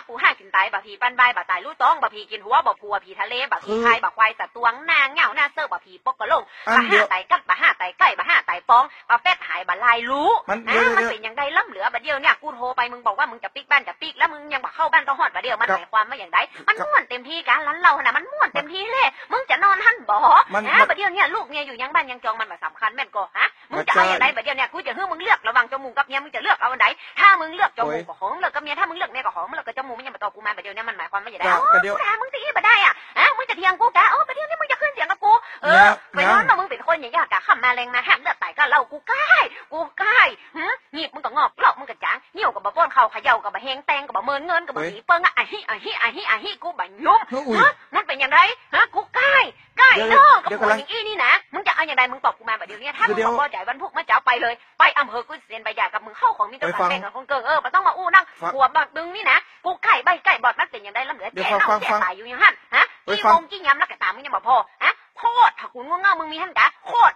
บปูห้ากินตายบะพีปั้นใบบะตายลู่ต้องบะพีกินหัวบะพัวผีทะเลบะพีไข่บะควายสะตวงนางเหงาหน้าเซอร์บะพีปกกระลงอับะนเดีห้ายวไตกัดบะห้าไตใกล้บะห้าไตปองบะเป็ดหายบะลายรู้มันนะเดี๋ยวมันเดี๋ยวเป็นอย่างใดล้ำเหลือบะเดียวเนี่ยกูโทรไปมึงบอกว่ามึงจะปิกบ้านจะปิกแล้วมึงยังบะเข้าบ้านต้องหอดบะเดียวมันครับหมายความว่าอย่างไรมันครับม่วนเต็มที่การร้านเราน่ะมันม่วนเต็มที่เลยมึงจะนอนหั่น บ่มันนะมันบะเดียวเนี่ยลูกเนี่ยอยู่ยังบ้านยังจองมันมาสำคัญแม่นก็ฮะมึงมันจะเอาใช่อย่างไรบะเดียวเนี่ยกูจะให้มึงเลือกระหว่างจมูกกับเมียมึงจะเลือกเอาอันไหนถ้ามึงเลือกจมูกกับของเลือกกับเมียถ้ามึงเลือกเมียกับของมึงเลือกกับจมูกมึงยังมาตอบกูมาบะเดียวเนี่ยมันหมายความว่าอย่างไรครับเอ้าก็เดี๋ยวกูด่ามึงสิบะได้อะฮะมึงจะเถียงกูกะเอ้าบะเดียวนี่มึงจะขึ้นเสียงกับกูเอเนี่อยไปย้อนเนี่ยว่ามึงเป็นคนอย่างยากกะขับมาแรงมาห้ามเลือดไตก็เล่ากูใกล้กูใกล้หืมหยิบมึงก็งอกหลอ กมึงก็จางเหี่ยวกับบะป้อนเข่าเขย่ากับบะเฮงแตงกับบะเมินเงินกับบะหนีเปิ้งอะไอ้ฮิไอ้ฮิไอ้ฮิไอ้ฮิกูบะยุ่มอุ้ยฮะนั่นเป็นอย่างไรฮะกูใกล้ใกล้เดี๋ยวเนาะกับเดี๋ยวผัวกำลังอย่างอี้นี่นะมึงจะเอาอย่างไรมึงตอบกูมาแบบเดี๋ยวนี้ถ้ามึงเดี๋ยวบอกว่าจ่ายวันพุกมาเจ้าไปเลยไปอำเภอกุยเซียนไปหย่ากับมึงเข้าของมีตัวไปการฟังแบ่งกับของเกิงเออมันต้องมาอู้นั่งฟังหัวบักดึงนี่นะกูไก่ใบไก่บอดมันเป็นอย่างไรแล้วเหลือเดี๋ยวแจ๋ฟัเน่างแจ๋ฟังตายอยู่อย่างหันฮะไปกี่ฟัโมงงกี่ยำแล้วก็ตามมึงยังบ่พอฮะโคตรถ้าคุณง่วงเงามึงมีท่านกะโคตร